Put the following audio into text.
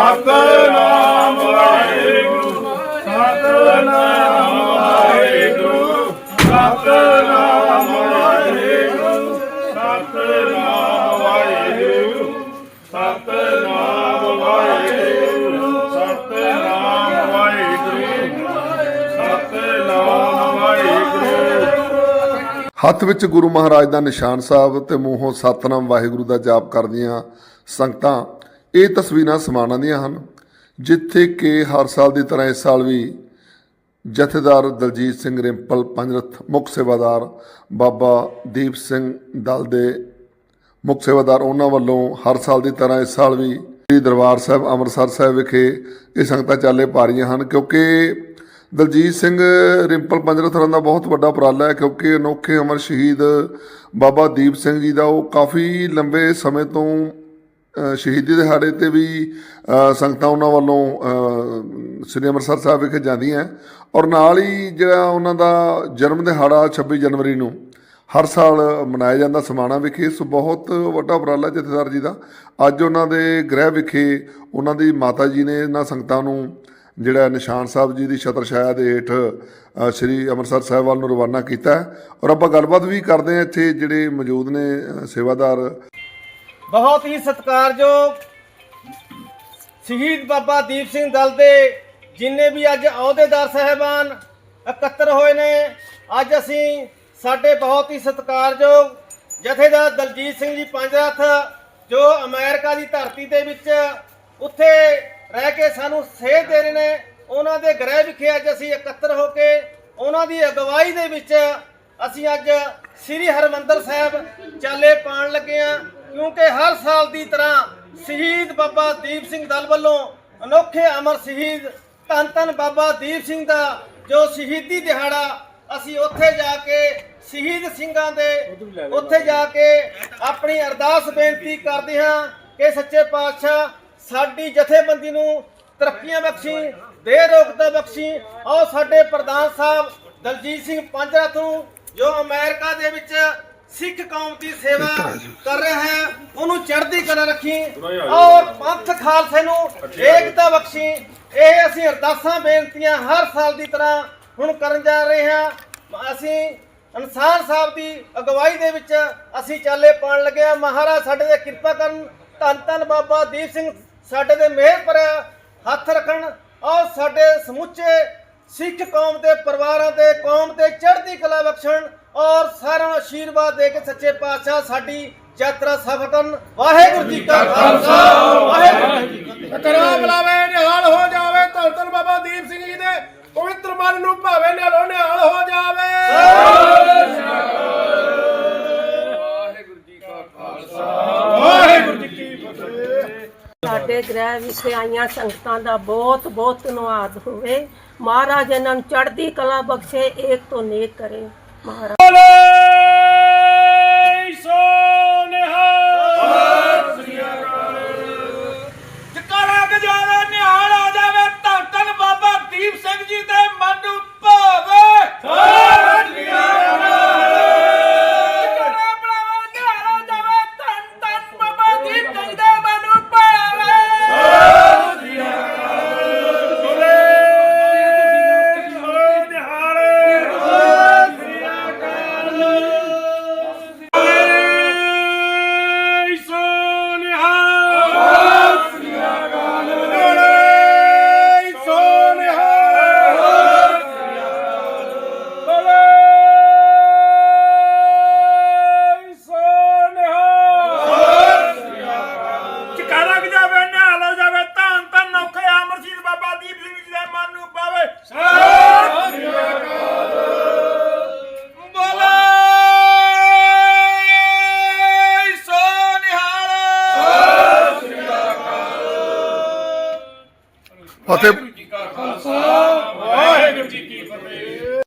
ਸਤਨਾਮ ਵਾਹਿਗੁਰੂ ਸਤਨਾਮ ਵਾਹਿਗੁਰੂ ਸਤਨਾਮ ਵਾਹਿਗੁਰੂ ਸਤਨਾਮ ਵਾਹਿਗੁਰੂ ਸਤਨਾਮ ਵਾਹਿਗੁਰੂ ਸਤਨਾਮ ਵਾਹਿਗੁਰੂ ਸਤਨਾਮ ਵਾਹਿਗੁਰੂ ਹੱਥ ਵਿੱਚ ਗੁਰੂ ਮਹਾਰਾਜ ਦਾ ਨਿਸ਼ਾਨ ਸਾਹਿਬ ਤੇ ਮੂੰਹੋਂ ਸਤਨਾਮ ਵਾਹਿਗੁਰੂ ਦਾ ਜਾਪ ਕਰਦੀਆਂ ਸੰਗਤਾਂ ਇਹ ਤਸਵੀਰਾਂ ਸਮਾਨਾਂ ਦੀਆਂ ਹਨ, ਜਿੱਥੇ ਕਿ ਹਰ ਸਾਲ ਦੀ ਤਰ੍ਹਾਂ ਇਸ ਸਾਲ ਵੀ ਜਥੇਦਾਰ ਦਲਜੀਤ ਸਿੰਘ ਰਿੰਪਲ, ਪੰਜਰਥ ਮੁੱਖ ਸੇਵਾਦਾਰ ਬਾਬਾ ਦੀਪ ਸਿੰਘ ਦਲ ਦੇ ਮੁੱਖ ਸੇਵਾਦਾਰ ਉਹਨਾਂ ਵੱਲੋਂ ਹਰ ਸਾਲ ਦੀ ਤਰ੍ਹਾਂ ਇਸ ਸਾਲ ਵੀ ਸ੍ਰੀ ਦਰਬਾਰ ਸਾਹਿਬ ਅੰਮ੍ਰਿਤਸਰ ਸਾਹਿਬ ਵਿਖੇ ਇਹ ਸੰਗਤਾਂ ਚਾਲੇ ਪਾ ਰਹੀਆਂ ਹਨ, ਕਿਉਂਕਿ ਦਲਜੀਤ ਸਿੰਘ ਰਿੰਪਲ ਪੰਜਰਥ ਹੋਰਾਂ ਦਾ ਬਹੁਤ ਵੱਡਾ ਉਪਰਾਲਾ ਹੈ, ਕਿਉਂਕਿ ਅਨੋਖੇ ਅਮਰ ਸ਼ਹੀਦ ਬਾਬਾ ਦੀਪ ਸਿੰਘ ਜੀ ਦਾ ਉਹ ਕਾਫੀ ਲੰਬੇ ਸਮੇਂ ਤੋਂ ਸ਼ਹੀਦੀ ਦਿਹਾੜੇ ਤੇ ਵੀ ਸੰਗਤਾਂ ਉਹਨਾਂ ਵੱਲੋਂ ਸ੍ਰੀ ਅੰਮ੍ਰਿਤਸਰ ਸਾਹਿਬ ਵਿਖੇ ਜਾਂਦੀਆਂ ਔਰ ਨਾਲ ਹੀ ਜਿਹੜਾ ਉਹਨਾਂ ਦਾ ਜਨਮ ਦਿਹਾੜਾ 26 ਜਨਵਰੀ ਨੂੰ ਹਰ ਸਾਲ ਮਨਾਇਆ ਜਾਂਦਾ ਸਮਾਣਾ ਵਿਖੇ, ਸੋ ਬਹੁਤ ਵੱਡਾ ਉਪਰਾਲਾ ਜਥੇਦਾਰ ਜੀ ਦਾ। ਅੱਜ ਉਹਨਾਂ ਦੇ ਗ੍ਰਹਿ ਵਿਖੇ ਉਹਨਾਂ ਦੀ ਮਾਤਾ ਜੀ ਨੇ ਇਹਨਾਂ ਸੰਗਤਾਂ ਨੂੰ ਜਿਹੜਾ ਨਿਸ਼ਾਨ ਸਾਹਿਬ ਜੀ ਦੀ ਛਤਰ ਛਾਇਆ ਦੇ ਹੇਠ ਸ੍ਰੀ ਅੰਮ੍ਰਿਤਸਰ ਸਾਹਿਬ ਵੱਲ ਨੂੰ ਰਵਾਨਾ ਕੀਤਾ ਔਰ ਆਪਾਂ ਗੱਲਬਾਤ ਵੀ ਕਰਦੇ ਹਾਂ ਇੱਥੇ ਜਿਹੜੇ ਮੌਜੂਦ ਨੇ ਸੇਵਾਦਾਰ। ਬਹੁਤ ਹੀ ਸਤਿਕਾਰਯੋਗ ਸ਼ਹੀਦ ਬਾਬਾ ਦੀਪ ਸਿੰਘ ਦਲ ਦੇ ਜਿੰਨੇ ਵੀ ਅੱਜ ਅਹੁਦੇਦਾਰ ਸਾਹਿਬਾਨ ਇਕੱਤਰ ਹੋਏ ਨੇ, ਅੱਜ ਅਸੀਂ ਸਾਡੇ ਬਹੁਤ ਹੀ ਸਤਿਕਾਰਯੋਗ ਜਥੇਦਾਰ ਦਲਜੀਤ ਸਿੰਘ ਜੀ ਪੰਜਰਥ ਜੋ ਅਮਰੀਕਾ ਦੀ ਧਰਤੀ ਦੇ ਵਿੱਚ ਉੱਥੇ ਰਹਿ ਕੇ ਸਾਨੂੰ ਸੇਧ ਦੇ ਰਹੇ ਨੇ, ਉਹਨਾਂ ਦੇ ਗ੍ਰਹਿ ਵਿਖੇ ਅੱਜ ਅਸੀਂ ਇਕੱਤਰ ਹੋ ਕੇ ਉਹਨਾਂ ਦੀ ਅਗਵਾਈ ਦੇ ਵਿੱਚ ਅਸੀਂ ਅੱਜ ਸ੍ਰੀ ਹਰਮੰਦਰ ਸਾਹਿਬ ਚਾਲੇ ਪਾਣ ਲੱਗੇ ਆ ਕਿਉਂਕਿ ਹਰ ਸਾਲ ਦੀ ਤਰ੍ਹਾਂ ਸ਼ਹੀਦ ਬਾਬਾ ਦੀਪ ਸਿੰਘ ਦਲ ਵੱਲੋਂ ਅਨੋਖੇ ਅਮਰ ਸ਼ਹੀਦ ਧੰਨ ਧੰਨ ਬਾਬਾ ਦੀਪ ਸਿੰਘ ਦਾ ਜੋ ਸ਼ਹੀਦੀ ਦਿਹਾੜਾ ਅਸੀਂ ਉੱਥੇ ਜਾ ਕੇ ਸ਼ਹੀਦ ਸਿੰਘਾਂ ਦੇ ਉੱਥੇ ਜਾ ਕੇ ਆਪਣੀ ਅਰਦਾਸ ਬੇਨਤੀ ਕਰਦੇ ਹਾਂ ਕਿ ਸੱਚੇ ਪਾਤਸ਼ਾਹ ਸਾਡੀ ਜਥੇਬੰਦੀ ਨੂੰ ਤਰੱਕੀਆਂ ਬਖਸ਼ੀ ਦੇ ਰੋਗਤਾ ਬਖਸ਼ੀ। ਔਰ ਸਾਡੇ ਪ੍ਰਧਾਨ ਸਾਹਿਬ ਦਲਜੀਤ ਸਿੰਘ ਪੰਜਰਥ ਨੂੰ ਜੋ ਅਮਰੀਕਾ ਦੇ ਵਿੱਚ ਸਿੱਖ ਕੌਮ ਦੀ ਸੇਵਾ ਕਰ ਰਿਹਾ ਹੈ। ਉਹਨੂੰ ਚੜ੍ਹਦੀ ਕਲਾ ਰੱਖੀ। ਔਰ ਪੰਥ ਖਾਲਸੇ ਨੂੰ ਏਕਤਾ ਬਖਸ਼ੀ। ਇਹ ਅਸੀਂ ਅਰਦਾਸਾਂ ਬੇਨਤੀਆਂ ਹਰ ਸਾਲ ਦੀ ਤਰ੍ਹਾਂ ਹੁਣ ਕਰਨ ਜਾ ਰਹੇ ਹਾਂ। ਅਸੀਂ ਇਨਸਾਨ ਸਾਹਿਬ ਦੀ ਅਗਵਾਈ ਦੇ ਵਿੱਚ ਅਸੀਂ ਚਾਲੇ ਪਾਣ ਲੱਗੇ ਹਾਂ। ਮਹਾਰਾਜ ਸਾਡੇ ਤੇ ਕਿਰਪਾ ਕਰਨ। ਧੰਨ ਧੰਨ ਬਾਬਾ ਦੀਪ ਸਿੰਘ ਸਾਡੇ ਤੇ ਮਿਹਰ ਭਰਿਆ ਹੱਥ ਰੱਖਣ। ਔਰ ਸਾਡੇ ਸਮੁੱਚੇ ਸਿੱਖ ਕੌਮ ਦੇ ਪਰਿਵਾਰਾਂ ਦੇ ਕੌਮ ਤੇ ਚੜ੍ਹਦੀ ਕਲਾ ਬਖਸ਼ਣ ਔਰ ਸਾਰਿਆਂ ਨੂੰ ਆਸ਼ੀਰਵਾਦ ਦੇ ਕੇ ਸੱਚੇ ਪਾਤਸ਼ਾਹ ਸਾਡੀ ਯਾਤਰਾ ਸਫਲ ਕਰਨ। ਵਾਹਿਗੁਰੂ ਜੀ ਕਾ ਖਾਲਸਾ। ਵਾਹਿਗੁਰੂ ਜੀ ਕੀ ਫਤਿਹ ਕਰਾ ਬਲਾਵੇ ਨਿਹਾਲ ਹੋ ਜਾਵੇ, ਧੰਨ ਧੰਨ ਬਾਬਾ ਦੀਪ ਸਿੰਘ ਜੀ ਦੇ ਪਵਿੱਤਰ ਮਨ ਨੂੰ ਭਾਵੇਂ ਨਿਹਾਲੋ, ਨਿਹਾਲ ਹੋ ਜਾਵੇ। ਸਾਡੇ ਗ੍ਰਹਿ ਵਿਖੇ ਆਈਆਂ ਸੰਗਤਾਂ ਦਾ ਬਹੁਤ ਬਹੁਤ ਧੰਨਵਾਦ ਹੋਵੇ। ਮਹਾਰਾਜ ਇਹਨਾਂ ਨੂੰ ਚੜ੍ਹਦੀ ਕਲਾ ਬਖਸ਼ੇ, ਏਕ ਤੋਂ ਨੇਕ ਕਰੇ। ਮਹਾਰਾਜ। ਨਿਹਾਲ ਫਤਿਹ